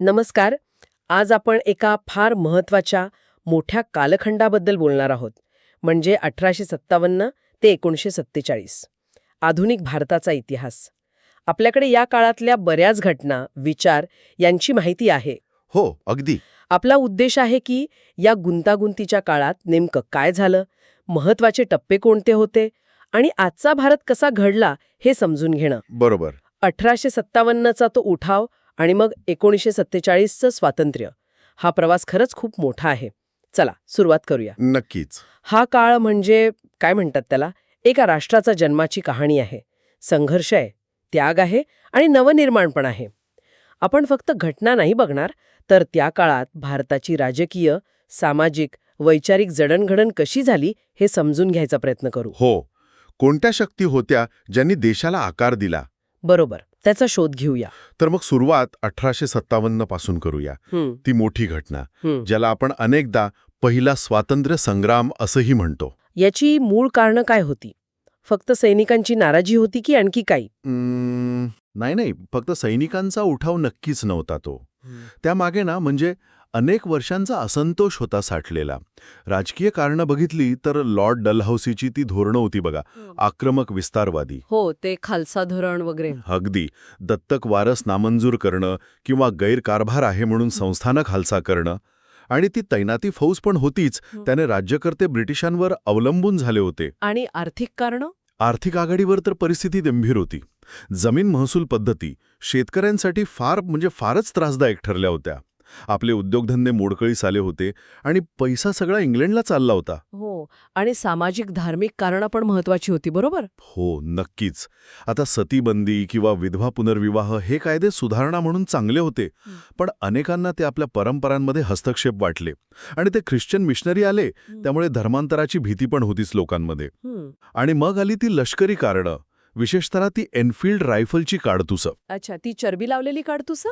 नमस्कार. आज आपण एका फार महत्त्वाच्या मोठ्या कालखंडाबद्दल बोलणार आहोत. म्हणजे अठराशे सत्तावन्न ते एकोणीसशे सत्तेचाळीस. आधुनिक भारताचा इतिहास. आपल्याकडे या काळातल्या बऱ्याच घटना विचार यांची माहिती आहे. हो अगदी. आपला उद्देश आहे की या गुंतागुंतीच्या काळात नेमकं काय झालं महत्त्वाचे टप्पे कोणते होते आणि आजचा भारत कसा घडला हे समजून घेणं. बरोबर. अठराशे सत्तावन्नचा तो उठाव आणि मग एकोणीसशे सत्तेचाळीसचं स्वातंत्र्य. हा प्रवास खरंच खूप मोठा आहे. चला सुरुवात करूया. नक्कीच. हा काळ म्हणजे काय म्हणतात त्याला एका राष्ट्राचा जन्माची कहाणी आहे. संघर्ष आहे त्याग आहे आणि नवनिर्माण पण आहे. आपण फक्त घटना नाही बघणार तर त्या काळात भारताची राजकीय सामाजिक वैचारिक जडणघडण कशी झाली हे समजून घ्यायचा प्रयत्न करू. हो. कोणत्या शक्ती होत्या ज्यांनी देशाला आकार दिला? बरोबर. त्याचा शोध घेऊया. तर मग सुरुवात अठराशे सत्तावन्नपासून करूया. ती मोठी घटना. ज्याला आपण अनेकदा पहिला स्वातंत्र्य संग्राम असंही म्हणतो. याची मूळ कारणं काय होती? फक्त सैनिकांची नाराजी होती की आणखी काही? नाही नाही. फक्त सैनिकांचा उठाव नक्कीच नव्हता तो. त्यामागे ना म्हणजे अनेक वर्षांचा असंतोष होता साठलेला. राजकीय कारणं बघितली तर लॉर्ड डलहौसीची ती धोरणं होती बघा आक्रमक विस्तारवादी. हो ते खालसा धोरण वगैरे. अगदी. दत्तक वारस नामंजूर करणं किंवा गैरकारभार आहे म्हणून संस्थानं खालसा करणं आणि ती तैनाती फौज पण होतीच. हं. त्याने राज्यकर्ते ब्रिटिशांवर अवलंबून झाले होते. आणि आर्थिक कारण? आर्थिक आघाडीवर तर परिस्थिती गंभीर होती. जमीन महसूल पद्धती शेतकऱ्यांसाठी फार म्हणजे फारच त्रासदायक ठरल्या होत्या. आपले उद्योगधंदे मोडकळीस आले होते आणि पैसा सगळा इंग्लंडला चालला होता. हो आणि सामाजिक धार्मिक कारणं पण महत्वाची होती बरोबर? हो नक्कीच. आता सतीबंदी किंवा विधवा पुनर्विवाह हे कायदे सुधारणा म्हणून चांगले होते. पण अनेकांना ते आपल्या परंपरांमध्ये हस्तक्षेप वाटले आणि ते ख्रिश्चन मिशनरी आले त्यामुळे धर्मांतराची भीती पण होतीच लोकांमध्ये. आणि मग आली ती लष्करी कारणं विशेषतः ती एनफिल्ड रायफलची काडतुसं. अच्छा ती चरबी लावलेली काढतूस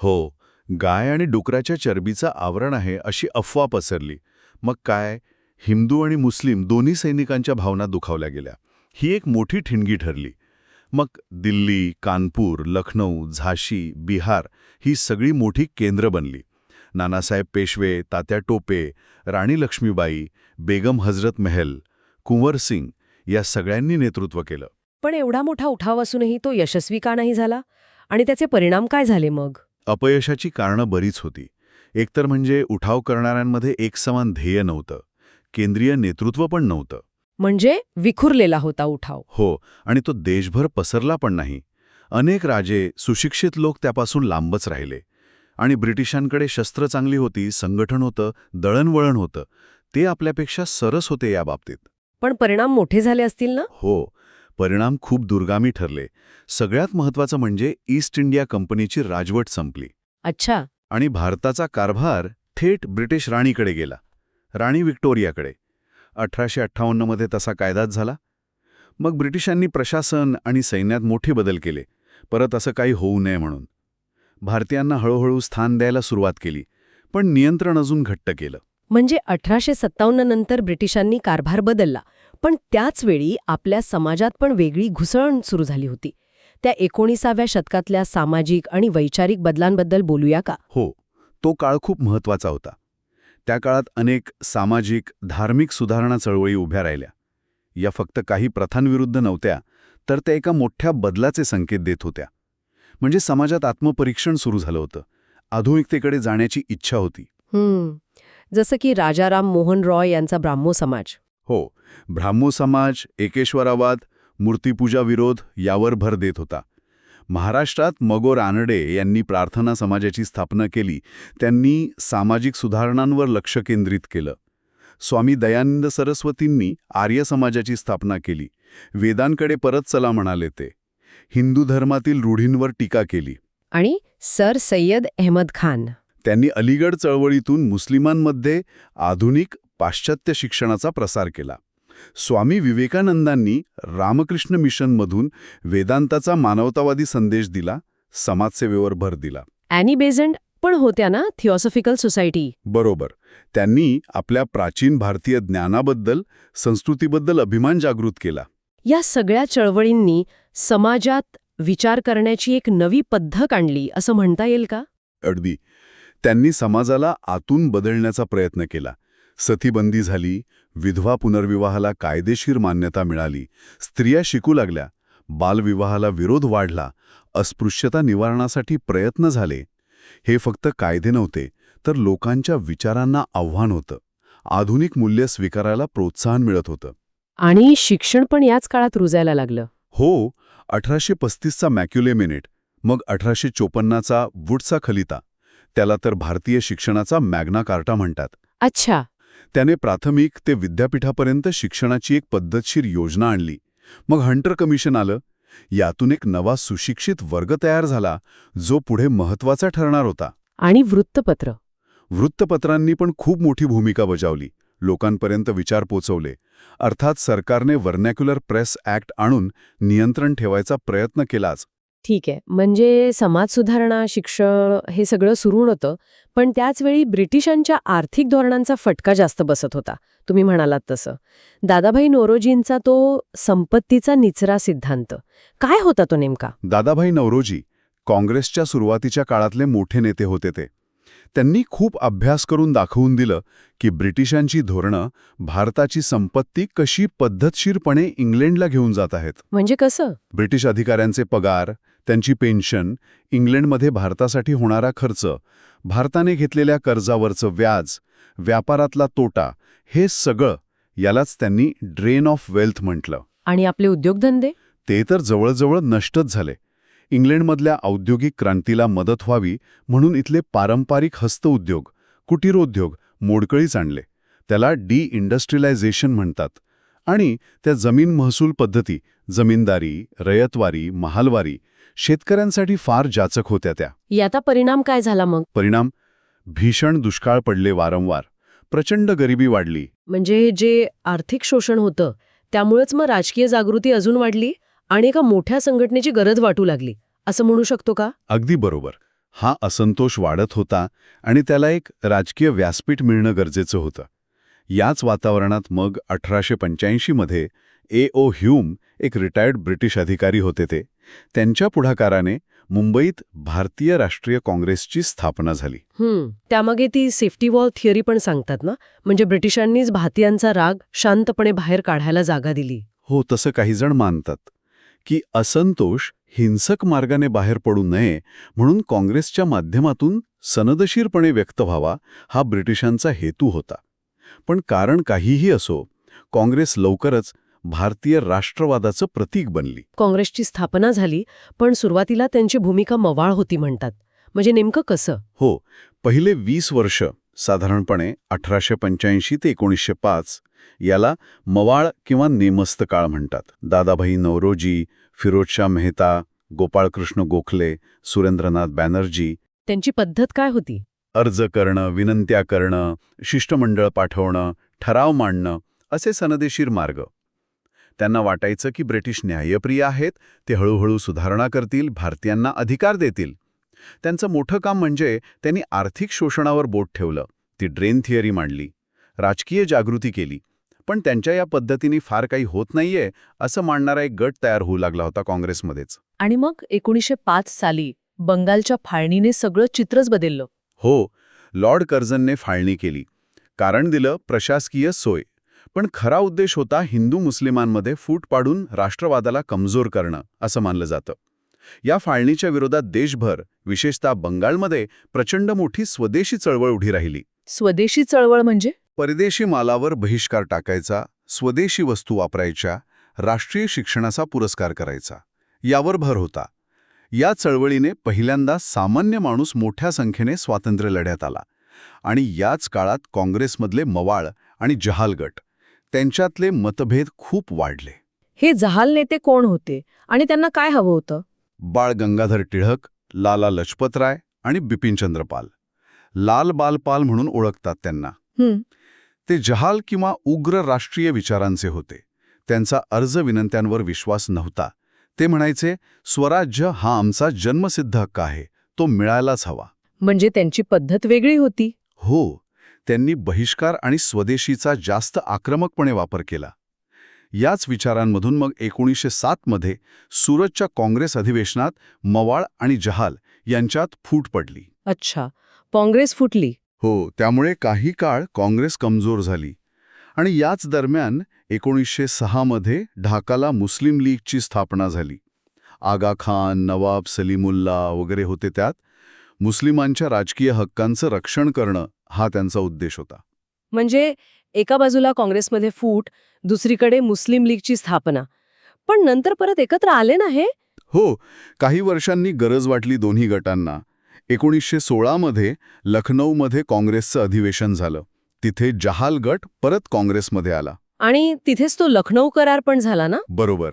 हो. गाय आणि डुकराच्या चरबीचं आवरण आहे अशी अफवा पसरली. मग काय? हिंदू आणि मुस्लिम दोन्ही सैनिकांच्या भावना दुखावल्या गेल्या. ही एक मोठी ठिणगी ठरली. मग दिल्ली कानपूर लखनौ झाशी बिहार ही सगळी मोठी केंद्र बनली. नानासाहेब पेशवे तात्या टोपे राणी लक्ष्मीबाई बेगम हजरत महल कुंवर सिंग या सगळ्यांनी नेतृत्व केलं. पण एवढा मोठा उठाव असूनही तो यशस्वी का नाही झाला? आणि त्याचे परिणाम काय झाले मग? अपयशाची कारणं बरीच होती. एकतर म्हणजे उठाव करणाऱ्यांमध्ये एकसमान ध्येय नव्हतं. केंद्रीय नेतृत्व पण नव्हतं. म्हणजे विखुरलेला होता उठाव. हो आणि तो देशभर पसरला पण नाही. अनेक राजे सुशिक्षित लोक त्यापासून लांबच राहिले. आणि ब्रिटिशांकडे शस्त्र चांगली होती संघटन होतं दळणवळण होतं. ते आपल्यापेक्षा सरस होते या बाबतीत पण परिणाम मोठे झाले असतील ना? हो परिणाम खूप दुर्गामी ठरले. सगळ्यात महत्त्वाचं म्हणजे ईस्ट इंडिया कंपनीची राजवट संपली. अच्छा. आणि भारताचा कारभार थेट ब्रिटिश राणीकडे गेला. राणी व्हिक्टोरियाकडे. अठराशे अठ्ठावन्नमध्ये तसा कायदाच झाला. मग ब्रिटिशांनी प्रशासन आणि सैन्यात मोठे बदल केले. परत असं काही होऊ नये म्हणून. भारतीयांना हळूहळू स्थान द्यायला सुरुवात केली पण नियंत्रण अजून घट्ट केलं. म्हणजे अठराशे सत्तावन्न नंतर ब्रिटिशांनी कारभार बदलला. पण त्याच वेळी आपल्या समाजात पण वेगळी घुसळण सुरू झाली होती. त्या एकोणीसाव्या शतकातल्या सामाजिक आणि वैचारिक बदलांबद्दल बोलूया का? हो तो काळ खूप महत्त्वाचा होता. त्या काळात अनेक सामाजिक धार्मिक सुधारणा चळवळी उभ्या राहिल्या. या फक्त काही प्रथांविरुद्ध नव्हत्या तर त्या एका मोठ्या बदलाचे संकेत देत होत्या. म्हणजे समाजात आत्मपरीक्षण सुरू झालं होतं. आधुनिकतेकडे जाण्याची इच्छा होती. हम्म. जसं की राजाराम मोहन रॉय यांचा ब्राह्मो समाज. हो ब्राह्मो समाज एकेश्वरावाद मूर्तिपूजा विरोध यावर भर देत होता. महाराष्ट्रात मगो रानडे यांनी प्रार्थना समाजाची स्थापना केली त्यांनी सामाजिक सुधारणांवर लक्ष केंद्रित केलं. स्वामी दयानंद सरस्वतींनी आर्य समाजाची स्थापना केली. वेदांकडे परत चला म्हणाले ते. हिंदू धर्मातील रूढींवर टीका केली. आणि सर सय्यद अहमद खान. त्यांनी अलीगड चळवळीतून मुस्लिमांमध्ये आधुनिक पाश्चात्य शिक्षणाचा प्रसार केला. स्वामी विवेकानंदांनी रामकृष्ण मिशनमधून वेदांताचा मानवतावादी संदेश दिला समाजसेवेवर भर दिला. ॲनी बेझंट पण होत्या ना थिओसॉफिकल सोसायटी? बरोबर. त्यांनी आपल्या प्राचीन भारतीय ज्ञानाबद्दल संस्कृतीबद्दल अभिमान जागृत केला. या सगळ्या चळवळींनी समाजात विचार करण्याची एक नवी पद्धत आणली असं म्हणता येईल का? अगदी. त्यांनी समाजाला आतून बदलण्याचा प्रयत्न केला. सतीबंदी झाली विधवा पुनर्विवाहाला कायदेशीर मान्यता मिळाली स्त्रिया शिकू लागल्या बालविवाहाला विरोध वाढला अस्पृश्यता निवारणासाठी प्रयत्न झाले. हे फक्त कायदे नव्हते तर लोकांच्या विचारांना आव्हान होतं. आधुनिक मूल्य स्वीकारायला प्रोत्साहन मिळत होतं. आणि शिक्षण पण याच काळात रुजायला लागलं. हो अठराशे पस्तीसचा मॅक्युले मिनिट मग अठराशे चोपन्नाचा वुडचा खलिता त्याला तर भारतीय शिक्षणाचा मॅग्ना कार्टा म्हणतात. अच्छा. त्याने प्राथमिक ते विद्यापीठापर्यंत शिक्षणाची एक पद्धतशीर योजना आणली. मग हंटर कमिशन आलं. यातून एक नवा सुशिक्षित वर्ग तयार झाला जो पुढे महत्त्वाचा ठरणार होता. आणि वृत्तपत्र. वृत्तपत्रांनी पण खूप मोठी भूमिका बजावली. लोकांपर्यंत विचार पोचवले. अर्थात सरकारने वर्नॅक्युलर प्रेस ॲक्ट आणून नियंत्रण ठेवायचा प्रयत्न केलाच. ठीक आहे. म्हणजे समाज सुधारणा शिक्षण हे सगळं सुरू होतं पण त्याचवेळी ब्रिटिशांच्या आर्थिक धोरणांचा फटका जास्त बसत होता तुम्ही म्हणालात तसं. दादाभाई नोरोजींचा तो संपत्तीचा निचरा सिद्धांत काय होता तो नेमका? दादाभाई नवरोजी काँग्रेसच्या सुरुवातीच्या काळातले मोठे नेते होते ते. त्यांनी खूप अभ्यास करून दाखवून दिलं की ब्रिटिशांची धोरणं भारताची संपत्ती कशी पद्धतशीरपणे इंग्लंडला घेऊन जात आहेत. म्हणजे कसं? ब्रिटिश अधिकाऱ्यांचे पगार त्यांची पेन्शन इंग्लंडमध्ये भारतासाठी होणारा खर्च भारताने घेतलेल्या कर्जावरचं व्याज व्यापारातला तोटा हे सगळं यालाच त्यांनी ड्रेन ऑफ वेल्थ म्हटलं. आणि आपले उद्योगधंदे? ते तर जवळजवळ नष्टच झाले. इंग्लंडमधल्या औद्योगिक क्रांतीला मदत व्हावी म्हणून इथले पारंपरिक हस्तउद्योग कुटीरोद्योग मोडकळीच आणले. त्याला डी इंडस्ट्रियलायझेशन म्हणतात. आणि त्या जमीन महसूल पद्धती जमीनदारी रयतवारी महालवारी शेतकऱ्यांसाठी फार जाचक होत्या त्या. याचा परिणाम काय झाला मग? परिणाम? भीषण दुष्काळ पडले वारंवार. प्रचंड गरिबी वाढली. म्हणजे जे आर्थिक शोषण होतं त्यामुळेच मग राजकीय जागृती अजून वाढली आणि एका मोठ्या संघटनेची गरज वाटू लागली. असं म्हणू शकतो का? अगदी बरोबर. हा असंतोष वाढत होता आणि त्याला एक राजकीय व्यासपीठ मिळणं गरजेचं होतं. याच वातावरणात मग अठराशे पंच्याऐंशीमध्ये ए. ओ. ह्यूम एक रिटायर्ड ब्रिटिश अधिकारी होते ते. त्यांच्या पुढाकाराने मुंबईत भारतीय राष्ट्रीय काँग्रेसची स्थापना झाली. त्यामागे ती सेफ्टी वॉल थिअरी पण सांगतात ना? म्हणजे ब्रिटिशांनीच भारतीयांचा राग शांतपणे बाहेर काढायला जागा दिली. हो तसं काही जण मानतात. की असंतोष हिंसक मार्गाने बाहेर पडू नये म्हणून काँग्रेसच्या माध्यमातून सनदशीरपणे व्यक्त व्हावा हा ब्रिटिशांचा हेतू होता. पण कारण काहीही असो काँग्रेस लवकरच भारतीय राष्ट्रवादाचं प्रतीक बनली. काँग्रेसची स्थापना झाली पण सुरुवातीला त्यांची भूमिका मवाळ होती म्हणतात. म्हणजे नेमकं कसं? हो पहिले वीस वर्ष साधारणपणे अठराशे पंच्याऐंशी ते एकोणीसशे पाच याला मवाळ किंवा नेमस्त काळ म्हणतात. दादाभाई नवरोजी फिरोजशाह मेहता गोपाळकृष्ण गोखले सुरेंद्रनाथ बॅनर्जी. त्यांची पद्धत काय होती? अर्ज करणं विनंत्या करणं शिष्टमंडळ पाठवणं ठराव मांडणं असे सनदेशीर मार्ग. त्यांना वाटायचं की ब्रिटिश न्यायप्रिय आहेत ते हळूहळू सुधारणा करतील भारतीयांना अधिकार देतील. त्यांचं मोठं काम म्हणजे त्यांनी आर्थिक शोषणावर बोट ठेवलं ती ड्रेन थिअरी मांडली राजकीय जागृती केली. पण त्यांच्या या पद्धतीने फार काही होत नाहीये असं मांडणारा एक गट तयार होऊ लागला होता काँग्रेसमध्येच. आणि मग एकोणीसशे पाच साली बंगालच्या फाळणीने सगळं चित्रच बदललं. हो लॉर्ड कर्झनने फाळणी केली. कारण दिलं प्रशासकीय सोय. पण खरा उद्देश होता हिंदू मुस्लिमांमध्ये फूट पाडून राष्ट्रवादाला कमजोर करणं असं मानलं जातं. या फाळणीच्या विरोधात देशभर विशेषतः बंगालमध्ये प्रचंड मोठी स्वदेशी चळवळ उभी राहिली. स्वदेशी चळवळ म्हणजे? परदेशी मालावर बहिष्कार टाकायचा स्वदेशी वस्तू वापरायच्या राष्ट्रीय शिक्षणाचा पुरस्कार करायचा. यावर भर होता. या चळवळीने पहिल्यांदा सामान्य माणूस मोठ्या संख्येने स्वातंत्र्य लढ्यात आला. आणि याच काळात काँग्रेसमधले मवाळ आणि जहाल गट त्यांच्यातले मतभेद खूप वाढले. हे जहाल नेते कोण होते आणि त्यांना काय हवं होतं? बाळ गंगाधर टिळक लाला लजपतराय आणि बिपिनचंद्र पाल. लाल बालपाल म्हणून ओळखतात त्यांना. ते जहाल किंवा उग्र राष्ट्रीय विचारांचे होते. त्यांचा अर्ज विनंत्यांवर विश्वास नव्हता. ते म्हणायचे स्वराज्य हा आमचा जन्मसिद्ध हक्क आहे. तो मिळायलाच हवा. म्हणजे त्यांची पद्धत वेगळी होती. हो. त्यांनी बहिष्कार आणि स्वदेशीचा जास्त आक्रमकपणे वापर केला. याच विचारांमधून मग एकोणीसशे सातमध्ये सुरतच्या काँग्रेस अधिवेशनात मवाळ आणि जहाल यांच्यात फूट पडली. अच्छा. काँग्रेस फुटली. हो. त्यामुळे काही काळ काँग्रेस कमजोर झाली. आणि याच दरम्यान एकोणीसशे सहामध्ये ढाकाला मुस्लिम लीगची स्थापना झाली. आगा खान नवाब सलीमुल्ला वगैरे होते त्यात. मुस्लिमांच्या राजकीय हक्कांचं रक्षण करणं हा त्यांचा उद्देश होता. म्हणजे एका बाजूला काँग्रेसमध्ये फूट दुसरीकडे मुस्लिम लीगची स्थापना. पण नंतर परत एकत्र आले ना हे? हो काही वर्षांनी गरज वाटली दोन्ही गटांना. एकोणीसशे सोळामध्ये लखनौमध्ये काँग्रेसचं अधिवेशन झालं. तिथे जहाल गट परत काँग्रेसमध्ये आला. आणि तिथेच तो लखनौ करार पण झाला ना? बरोबर.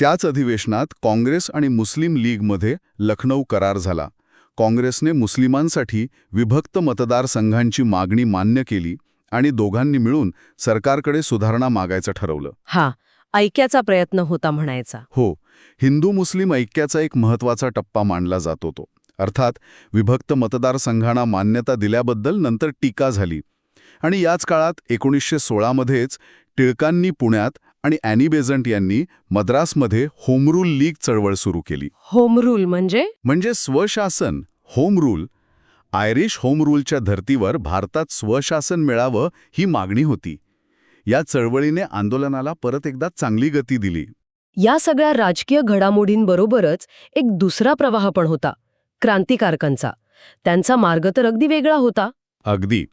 त्याच अधिवेशनात काँग्रेस आणि मुस्लिम लीगमध्ये लखनौ करार झाला. काँग्रेसने मुस्लिमांसाठी विभक्त मतदारसंघांची मागणी मान्य केली आणि दोघांनी मिळून सरकारकडे सुधारणा मागायचं ठरवलं. हा ऐक्याचा प्रयत्न होता म्हणायचा. हो हिंदू मुस्लिम ऐक्याचा एक महत्त्वाचा टप्पा मानला जातो तो अर्थात विभक्त मतदारसंघांना मान्यता दिल्याबद्दल नंतर टीका झाली. आणि याच काळात एकोणीसशे सोळामध्येच टिळकांनी पुण्यात आणि ॲनी बेझंट यांनी मद्रासमध्ये होम रूल लीग चळवळ सुरू केली. होम रूल म्हणजे? म्हणजे स्वशासन होम रूल. आयरिश होम रूलच्या धर्तीवर भारतात स्वशासन मिळावं ही मागणी होती. या चळवळीने आंदोलनाला परत एकदा चांगली गती दिली. या सगळ्या राजकीय घडामोडींबरोबरच एक दुसरा प्रवाह पण होता क्रांतिकारकांचा. त्यांचा मार्ग तर अगदी वेगळा होता. अगदी.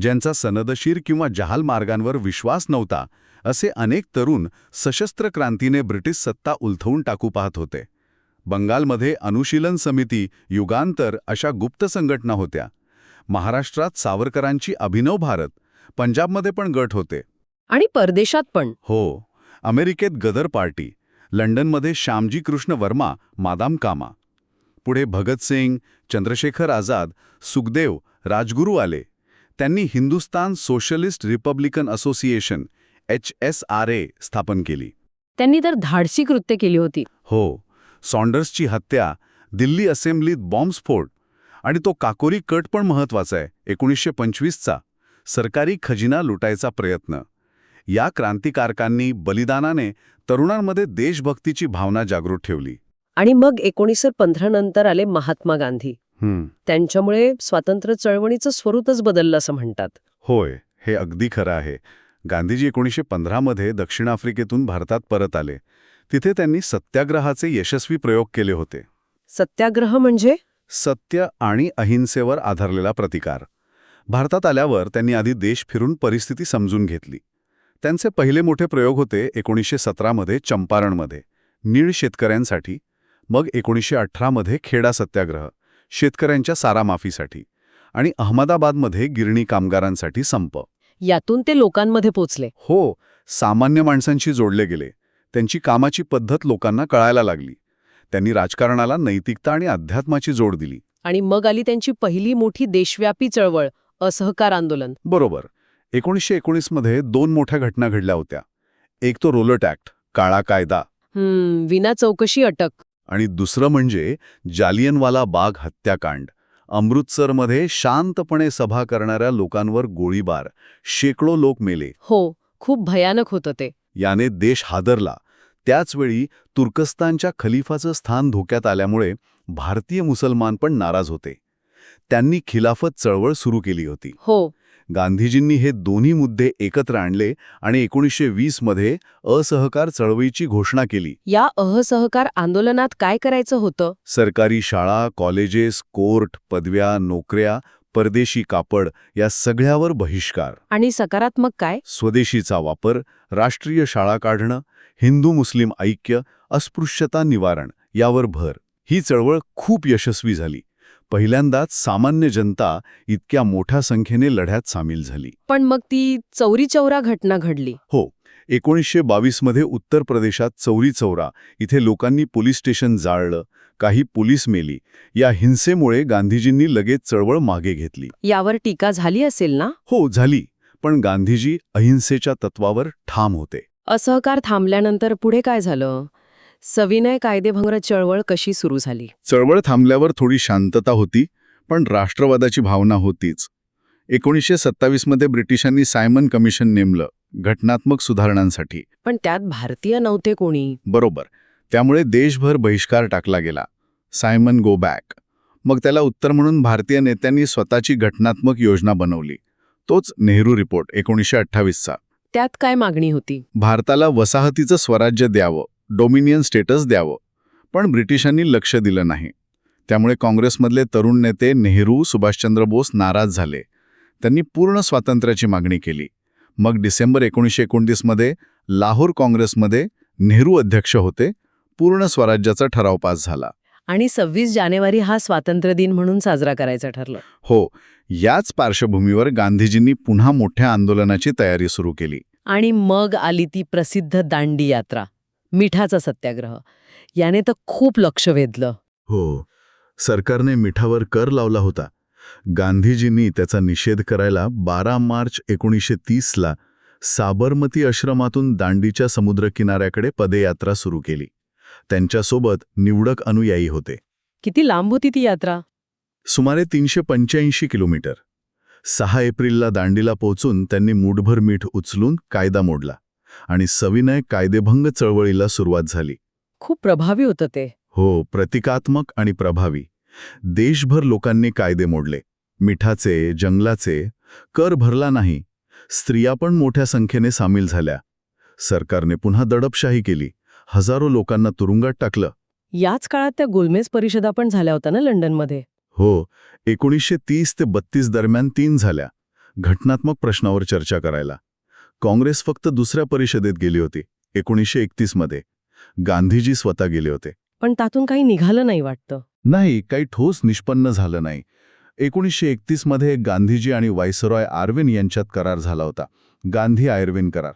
ज्यांचा सनदशीर किंवा जहाल मार्गांवर विश्वास नव्हता असे अनेक तरुण सशस्त्र क्रांतीने ब्रिटिश सत्ता उलथवून टाकू पाहत होते. बंगालमध्ये अनुशीलन समिती युगांतर अशा गुप्त संघटना होत्या. महाराष्ट्रात सावरकरांची अभिनव भारत पंजाबमध्ये पण गट होते. आणि परदेशात पण. हो अमेरिकेत गदर पार्टी लंडनमध्ये श्यामजी कृष्ण वर्मा मादाम कामा. पुढे भगतसिंग चंद्रशेखर आझाद सुखदेव राजगुरू आले. त्यांनी Hindustan socialist republican association H S R A स्थापन केली. त्यांनी तर धाडसी कृत्य केली होती. हो सॉन्डर्सची हत्या दिल्ली असेंब्लीत बॉम्बस्फोट आणि तो काकोरी कट पण महत्त्वाचा आहे एकोणीसशे पंचवीसचा सरकारी खजिना लुटायचा प्रयत्न. या क्रांतिकारकांनी बलिदानाने तरुणांमध्ये देशभक्तीची भावना जागृत ठेवली. आणि मग एकोणीसशे पंधरा नंतर आले महात्मा गांधी. त्यांच्यामुळे स्वातंत्र्य चळवळीचं स्वरूपच बदललं असं म्हणतात. होय हे अगदी खरं आहे. गांधीजी एकोणीसशे पंधरामध्ये दक्षिण आफ्रिकेतून भारतात परत आले. तिथे त्यांनी सत्याग्रहाचे यशस्वी प्रयोग केले होते. सत्याग्रह म्हणजे? सत्य आणि अहिंसेवर आधारलेला प्रतिकार. भारतात आल्यावर त्यांनी आधी देश फिरून परिस्थिती समजून घेतली. त्यांचे पहिले मोठे प्रयोग होते एकोणीसशे सतरामध्ये चंपारणमध्ये नीळ शेतकऱ्यांसाठी मग एकोणीसशे अठरामध्ये खेडा सत्याग्रह. शेतकऱ्यांच्या सारामाफीसाठी आणि अहमदाबादमध्ये गिरणी कामगारांसाठी संप. यातून ते लोकांमध्ये पोचले. हो सामान्य माणसांशी जोडले गेले. त्यांची कामाची पद्धत लोकांना कळायला लागली. त्यांनी राजकारणाला नैतिकता आणि अध्यात्माची जोड दिली. आणि मग आली त्यांची पहिली मोठी देशव्यापी चळवळ असहकार आंदोलन. बरोबर. एकोणीसशे एकोणीसमध्ये दोन मोठ्या घटना घडल्या होत्या. एक तो रोलट ॲक्ट काळा कायदा. विना चौकशी अटक. आणि दुसरं म्हणजे जालियनवाला बाग हत्याकांड. अमृतसरमध्ये शांतपणे सभा करणाऱ्या लोकांवर गोळीबार. शेकडो लोक मेले. हो खूप भयानक होतं ते. याने देश हादरला. त्याचवेळी तुर्कस्तानच्या खलिफाचं स्थान धोक्यात आल्यामुळे भारतीय मुसलमान पण नाराज होते. त्यांनी खिलाफत चळवळ सुरू केली होती. हो गांधीजींनी हे दोन्ही मुद्दे एकत्र आणले आणि एकोणीसशे वीसमध्ये असहकार चळवळीची घोषणा केली. या असहकार आंदोलनात काय करायचं होतं? सरकारी शाळा कॉलेजेस कोर्ट पदव्या नोकऱ्या परदेशी कापड या सगळ्यावर बहिष्कार. आणि सकारात्मक काय? स्वदेशीचा वापर राष्ट्रीय शाळा काढणं हिंदू मुस्लिम ऐक्य अस्पृश्यता निवारण यावर भर. ही चळवळ खूप यशस्वी झाली. पहिल्यांदाच सामान्य जनता इतक्या मोठ्या संख्येने लढ्यात सामील झाली. पण मग ती चौरी चौरा घटना घडली. हो एकोणीसशे बावीसमध्ये उत्तर प्रदेशात चौरी चौरा इथे लोकांनी पोलीस स्टेशन जाळलं काही पोलीस मेली. या हिंसेमुळे गांधीजींनी लगेच चळवळ मागे घेतली. यावर टीका झाली असेल ना? हो झाली. पण गांधीजी अहिंसेच्या तत्वावर ठाम होते. असहकार थांबल्यानंतर पुढे काय झालं? सविनय कायदेभंग चळवळ कशी सुरू झाली? चळवळ थांबल्यावर थोडी शांतता होती पण राष्ट्रवादाची भावना होतीच. एकोणीसशे सत्तावीसमध्ये ब्रिटिशांनी सायमन कमिशन नेमलं घटनात्मक सुधारणांसाठी. पण त्यात भारतीय नव्हते कोणी. बरोबर. त्यामुळे देशभर बहिष्कार टाकला गेला. Simon go back. मग त्याला उत्तर म्हणून भारतीय नेत्यांनी स्वतःची घटनात्मक योजना बनवली. तोच नेहरू रिपोर्ट एकोणीसशे अठ्ठावीसचा. त्यात काय मागणी होती? भारताला वसाहतीचं स्वराज्य द्यावं. डोमिनियन स्टेटस द्यावं. पण ब्रिटिशांनी लक्ष दिलं नाही. त्यामुळे काँग्रेसमधले तरुण नेते नेहरू सुभाषचंद्र बोस नाराज झाले. त्यांनी पूर्ण स्वातंत्र्याची मागणी केली. मग डिसेंबर एकोणीसशे एकोणतीसमध्ये लाहोर काँग्रेसमध्ये नेहरू अध्यक्ष होते. पूर्ण स्वराज्याचा ठराव पास झाला. आणि सव्वीस जानेवारी हा स्वातंत्र्य दिन म्हणून साजरा करायचं ठरलं. हो याच पार्श्वभूमीवर गांधीजींनी पुन्हा मोठ्या आंदोलनाची तयारी सुरू केली. आणि मग आली ती प्रसिद्ध दांडी यात्रा. मिठाचा सत्याग्रह. याने तर खूप लक्ष वेधलं. हो. सरकारने मिठावर कर लावला होता. गांधीजींनी त्याचा निषेध करायला बारा मार्च एकोणीसशे तीसला साबरमती आश्रमातून दांडीच्या समुद्रकिनाऱ्याकडे पदयात्रा सुरू केली. त्यांच्यासोबत निवडक अनुयायी होते. किती लांब होती ती यात्रा? सुमारे तीनशे पंच्याऐंशी किलोमीटर. सहा एप्रिलला दांडीला पोहोचून त्यांनी मूठभर मीठ उचलून कायदा मोडला. आणि सविनय कायदेभंग चळवळीला सुरुवात झाली. खूप प्रभावी होतं ते. हो प्रतिकात्मक आणि प्रभावी. देशभर लोकांनी कायदे मोडले. मिठाचे जंगलाचे कर भरला नाही. स्त्रिया पण मोठ्या संख्येने सामील झाल्या. सरकारने पुन्हा दडपशाही केली. हजारो लोकांना तुरुंगात टाकलं. याच काळात त्या गोलमेज परिषदा पण झाल्या होत्या ना लंडनमध्ये? हो एकोणीसशे तीस ते बत्तीस दरम्यान तीन झाल्या. घटनात्मक प्रश्नावर चर्चा करायला. काँग्रेस फक्त दुसऱ्या परिषदेत गेली होती एकोणीसशे एकतीसमध्ये गांधीजी स्वतः गेले होते. पण त्यातून काही निघालं नाही वाटतं. नाही काही ठोस निष्पन्न झालं नाही. एकोणीसशे एकतीसमध्ये गांधीजी आणि वायसरॉय आर्विन यांच्यात करार झाला होता. गांधी आयर्विन करार.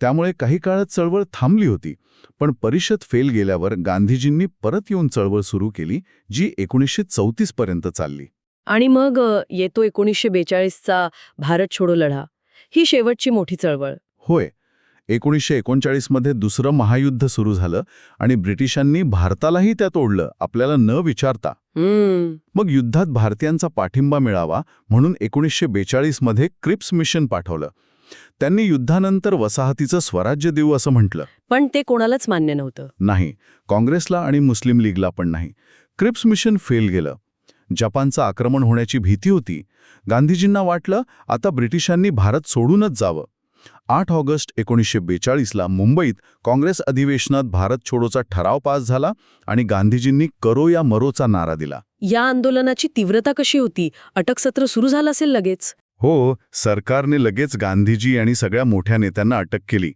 त्यामुळे काही काळात चळवळ थांबली होती पण परिषद फेल गेल्यावर गांधीजींनी परत येऊन चळवळ सुरू केली जी एकोणीसशे चौतीस पर्यंत चालली. आणि मग येतो एकोणीसशे बेचाळीसचा भारत छोडो लढा. ही शेवटची मोठी चळवळ. होय. एकोणीसशे एकोणचाळीसमध्ये दुसरं महायुद्ध सुरू झालं आणि ब्रिटिशांनी भारतालाही त्यात ओढलं आपल्याला न विचारता. मग युद्धात भारतीयांचा पाठिंबा मिळावा म्हणून एकोणीसशे बेचाळीसमध्ये क्रिप्स मिशन पाठवलं. त्यांनी युद्धानंतर वसाहतीचं स्वराज्य देऊ असं म्हटलं. पण ते कोणालाच मान्य नव्हतं. नाही काँग्रेसला आणि मुस्लिम लीगला पण नाही. क्रिप्स मिशन फेल गेलं. जपानचं आक्रमण होण्याची भीती होती. गांधीजींना वाटलं आता ब्रिटिशांनी भारत सोडूनच जावं. आठ ऑगस्ट एकोणीसशे बेचाळीसला मुंबईत काँग्रेस अधिवेशनात भारत छोडोचा ठराव पास झाला आणि गांधीजींनी करो या मरोचा नारा दिला. या आंदोलनाची तीव्रता कशी होती? अटकसत्र सुरू झालं असेल लगेच. हो सरकारने लगेच गांधीजी आणि सगळ्या मोठ्या नेत्यांना अटक केली.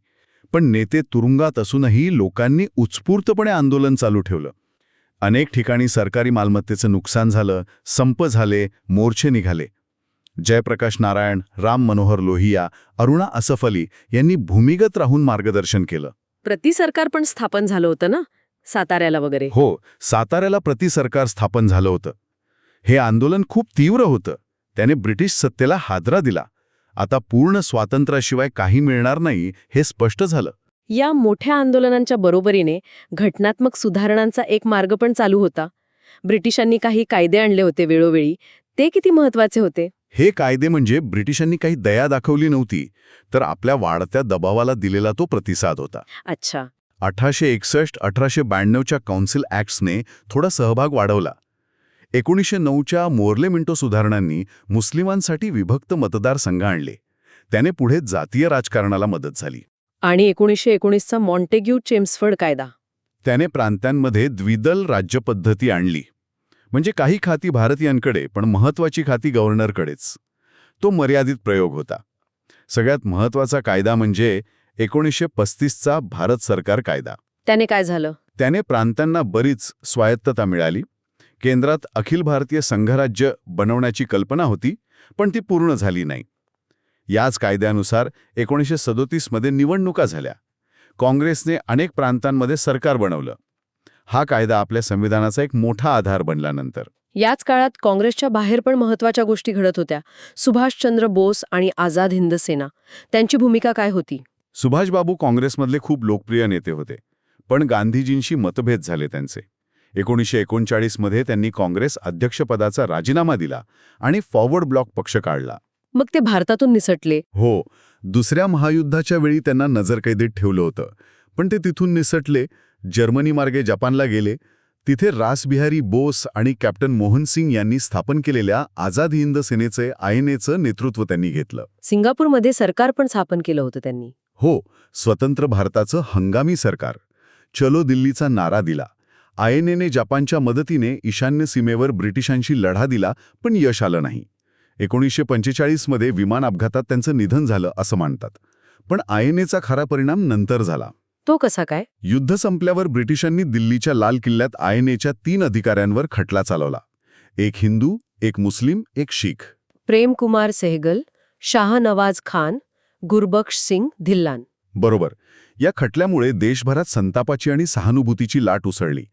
पण नेते तुरुंगात असूनही लोकांनी उत्स्फूर्तपणे आंदोलन चालू ठेवलं. अनेक ठिकाणी सरकारी मालमत्तेचं नुकसान झालं संप झाले मोर्चे निघाले. जयप्रकाश नारायण राम मनोहर लोहिया अरुणा असफ अली यांनी भूमिगत राहून मार्गदर्शन केलं. प्रतिसरकार पण स्थापन झालं होतं ना? साताऱ्याला वगैरे. हो साताऱ्याला प्रतिसरकार स्थापन झालं होतं. हे आंदोलन खूप तीव्र होतं. त्याने ब्रिटिश सत्तेला हादरा दिला. आता पूर्ण स्वातंत्र्याशिवाय काही मिळणार नाही हे स्पष्ट झालं. या मोठ्या आंदोलनांच्या बरोबरीने घटनात्मक सुधारणांचा एक मार्ग पण चालू होता. ब्रिटिशांनी काही कायदे आणले होते वेळोवेळी. ते किती महत्त्वाचे होते? हे कायदे म्हणजे ब्रिटिशांनी काही दया दाखवली नव्हती तर आपल्या वाढत्या दबावाला दिलेला तो प्रतिसाद होता. अच्छा. अठराशे एकसष्ट अठराशे ब्याण्णवच्या काउन्सिल ॲक्ट्सने थोडा सहभाग वाढवला. एकोणीसशे नऊच्या मोर्ले मिंटो सुधारणांनी मुस्लिमांसाठी विभक्त मतदारसंघ आणले. त्याने पुढे जातीय राजकारणाला मदत झाली. आणि एकोणीसशे एकोणीसचा मॉन्टेग्यू चेम्सफर्ड कायदा. त्याने प्रांतांमध्ये द्विदल राज्यपद्धती आणली. म्हणजे काही खाती भारतीयांकडे पण महत्वाची खाती गव्हर्नरकडेच. तो मर्यादित प्रयोग होता. सगळ्यात महत्त्वाचा कायदा म्हणजे एकोणीसशे पस्तीसचा भारत सरकार कायदा. त्याने काय झालं? त्याने प्रांतांना बरीच स्वायत्तता मिळाली. केंद्रात अखिल भारतीय संघराज्य बनवण्याची कल्पना होती पण ती पूर्ण झाली नाही. याच कायद्यानुसार एकोणीसशे सदोतीसमध्ये निवडणुका झाल्या. काँग्रेसने अनेक प्रांतांमध्ये सरकार बनवलं. हा कायदा आपल्या संविधानाचा एक मोठा आधार बनला नंतर याच काळात काँग्रेसच्या बाहेर पण महत्त्वाच्या गोष्टी घडत होत्या. सुभाषचंद्र बोस आणि आझाद हिंद सेना. त्यांची भूमिका काय होती? सुभाषबाबू काँग्रेसमधले खूप लोकप्रिय नेते होते. पण गांधीजींशी मतभेद झाले त्यांचे. एकोणीसशे एकोणचाळीसमध्ये त्यांनी काँग्रेस अध्यक्षपदाचा राजीनामा दिला आणि फॉरवर्ड ब्लॉक पक्ष काढला. मग ते भारतातून निसटले. हो दुसऱ्या महायुद्धाच्या वेळी त्यांना नजरकैदेत ठेवलं होतं. पण ते तिथून निसटले जर्मनी मार्गे जपानला गेले. तिथे रासबिहारी बोस आणि कॅप्टन मोहन सिंग यांनी स्थापन केलेल्या आझाद हिंद सेनेचे आयएनएचं नेतृत्व त्यांनी घेतलं. सिंगापूरमध्ये सरकार पण स्थापन केलं होतं त्यांनी. हो स्वतंत्र भारताचं हंगामी सरकार. चलो दिल्लीचा नारा दिला. आयएनएने जपानच्या मदतीने ईशान्य सीमेवर ब्रिटिशांशी लढा दिला पण यश आलं नाही. एकोणीसशे पंचेचाळीसमध्ये विमान अपघातात त्यांचं निधन झालं असं मानतात. पण आयएनएचा खरा परिणाम नंतर झाला. तो कसा काय? युद्ध संपल्यावर ब्रिटिशांनी दिल्लीच्या लाल किल्ल्यात आयएनएच्या तीन अधिकाऱ्यांवर खटला चालवला. एक हिंदू एक मुस्लिम एक शीख. प्रेम कुमार सेहगल शाह नवाज खान गुरबख्श सिंग धिल्लान. बरोबर. या खटल्यामुळे देशभरात संतापाची आणि सहानुभूतीची लाट उसळली.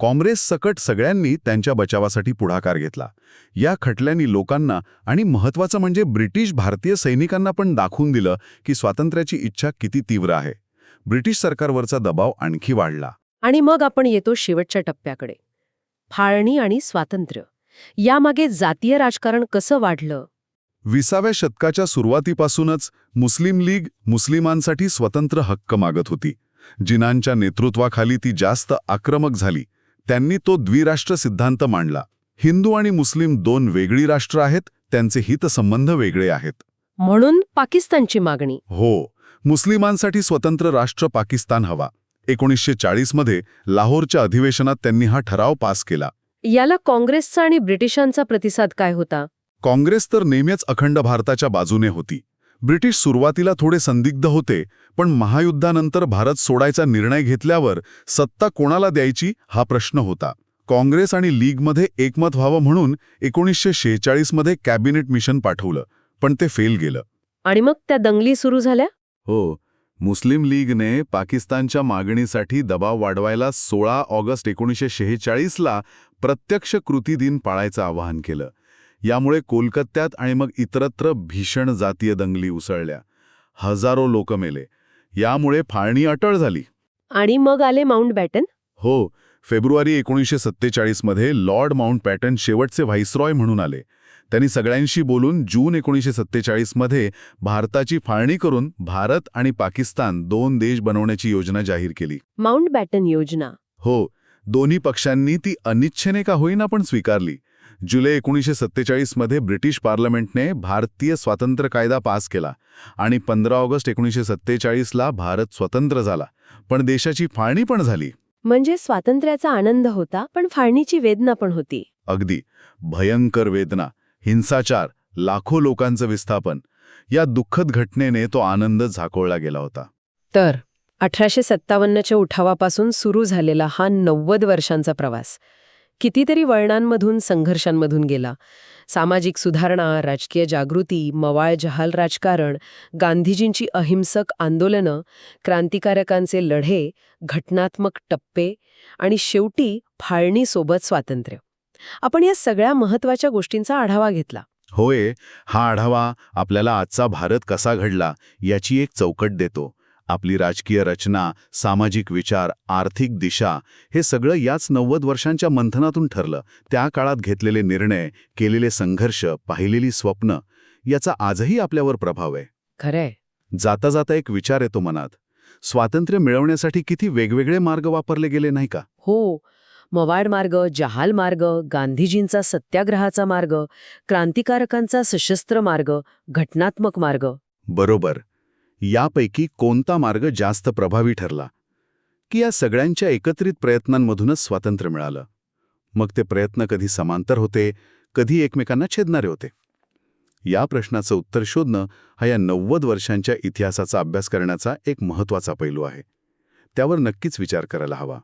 काँग्रेस सकट सगळ्यांनी त्यांच्या बचावासाठी पुढाकार घेतला. या खटल्यांनी लोकांना आणि महत्त्वाचं म्हणजे ब्रिटिश भारतीय सैनिकांना पण दाखवून दिलं की स्वातंत्र्याची इच्छा किती तीव्र आहे. ब्रिटिश सरकारवरचा दबाव आणखी वाढला. आणि मग आपण येतो शेवटच्या टप्प्याकडे. फाळणी आणि स्वातंत्र्य. यामागे जातीय राजकारण कसं वाढलं? विसाव्या शतकाच्या सुरुवातीपासूनच मुस्लिम लीग मुस्लिमांसाठी स्वतंत्र हक्क मागत होती. जिनांच्या नेतृत्वाखाली ती जास्त आक्रमक झाली. त्यांनी तो द्विराष्ट्र सिद्धांत मांडला. हिंदू आणि मुस्लिम दोन वेगळी राष्ट्र आहेत त्यांचे हितसंबंध वेगळे आहेत. म्हणून पाकिस्तानची मागणी. हो मुस्लिमांसाठी स्वतंत्र राष्ट्र पाकिस्तान हवा. एकोणीसशे चाळीसमध्ये लाहोरच्या अधिवेशनात त्यांनी हा ठराव पास केला. याला काँग्रेसचा आणि ब्रिटिशांचा प्रतिसाद काय होता? काँग्रेस तर नेहमीच अखंड भारताच्या बाजूने होती. ब्रिटिश सुरुवातीला थोडे संदिग्ध होते पण महायुद्धानंतर भारत सोडायचा निर्णय घेतल्यावर सत्ता कोणाला द्यायची हा प्रश्न होता. काँग्रेस आणि लीगमध्ये एकमत व्हावं म्हणून एकोणीसशे शेहेचाळीसमध्ये कॅबिनेट मिशन पाठवलं पण ते फेल गेलं. आणि मग त्या दंगली सुरू झाल्या? हो मुस्लिम लीगने पाकिस्तानच्या मागणीसाठी दबाव वाढवायला सोळा ऑगस्ट एकोणीसशे शेहेचाळीसला प्रत्यक्ष कृती दिन पाळायचं आवाहन केलं. यामुळे कोलकात्यात आणि मग इतरत्र भीषण जातीय दंगली उसळल्या. हजारो लोक मेले. यामुळे फाळणी अटळ झाली. आणि मग आले माउंट बॅटन? हो फेब्रुवारी एकोणीसशे सत्तेचाळीसमध्ये लॉर्ड माउंट पॅटन शेवटचे व्हाईसरॉय म्हणून आले. त्यांनी सगळ्यांशी बोलून जून एकोणीसशे सत्तेचाळीसमध्ये भारताची फाळणी करून भारत आणि पाकिस्तान दोन देश बनवण्याची योजना जाहीर केली. माउंट बॅटन योजना. हो दोन्ही पक्षांनी ती अनिच्छेने का होईना पण स्वीकारली. जुलै एकोणीसशे सत्तेचाळीसमध्ये ब्रिटिश पार्लमेंटने भारतीय स्वातंत्र्य कायदा पास केला आणि पंधरा ऑगस्ट एकोणीसशे सत्तेचाळीसला भारत स्वतंत्र झाला. पण देशाची फाळणी पण झाली. म्हणजे स्वातंत्र्याचा आनंद होता पण फाळणीची वेदना पण होती. अगदी. भयंकर वेदना हिंसाचार लाखो लोकांचं विस्थापन या दुःखद घटनेने तो आनंद झाकोळला गेला होता. तर अठराशे सत्तावन्नच्या उठावापासून सुरू झालेला हा नव्वद वर्षांचा प्रवास. कितीतरी वळणांमधून संघर्षांमधून गेला. सामाजिक सुधारणा राजकीय जागृती मवाळ जहाल राजकारण गांधीजींची अहिंसक आंदोलनं क्रांतिकारकांचे लढे घटनात्मक टप्पे आणि शेवटी फाळणीसोबत स्वातंत्र्य. आपण या सगळ्या महत्त्वाच्या गोष्टींचा आढावा घेतला. होय हा आढावा आपल्याला आजचा भारत कसा घडला याची एक चौकट देतो. आपली राजकीय रचना सामाजिक विचार आर्थिक दिशा हे सगळं याच नव्वद वर्षांच्या मंथनातून ठरलं. त्या काळात घेतलेले निर्णय केलेले संघर्ष पाहिलेली स्वप्न याचा आजही आपल्यावर प्रभाव आहे. खरंय. जाता जाता एक विचार येतो मनात. स्वातंत्र्य मिळवण्यासाठी किती वेगवेगळे मार्ग वापरले गेले नाही का? हो. मवाड मार्ग जहाल मार्ग गांधीजींचा सत्याग्रहाचा मार्ग क्रांतिकारकांचा सशस्त्र मार्ग घटनात्मक मार्ग. बरोबर. यापैकी कोणता मार्ग जास्त प्रभावी ठरला? की या सगळ्यांच्या एकत्रित प्रयत्नांमधूनच स्वातंत्र्य मिळालं? मग ते प्रयत्न कधी समांतर होते कधी एकमेकांना छेदणारे होते? या प्रश्नाचं उत्तर शोधणं हा या नव्वद वर्षांच्या इतिहासाचा अभ्यास करण्याचा एक महत्त्वाचा पैलू आहे. त्यावर नक्कीच विचार करायला हवा.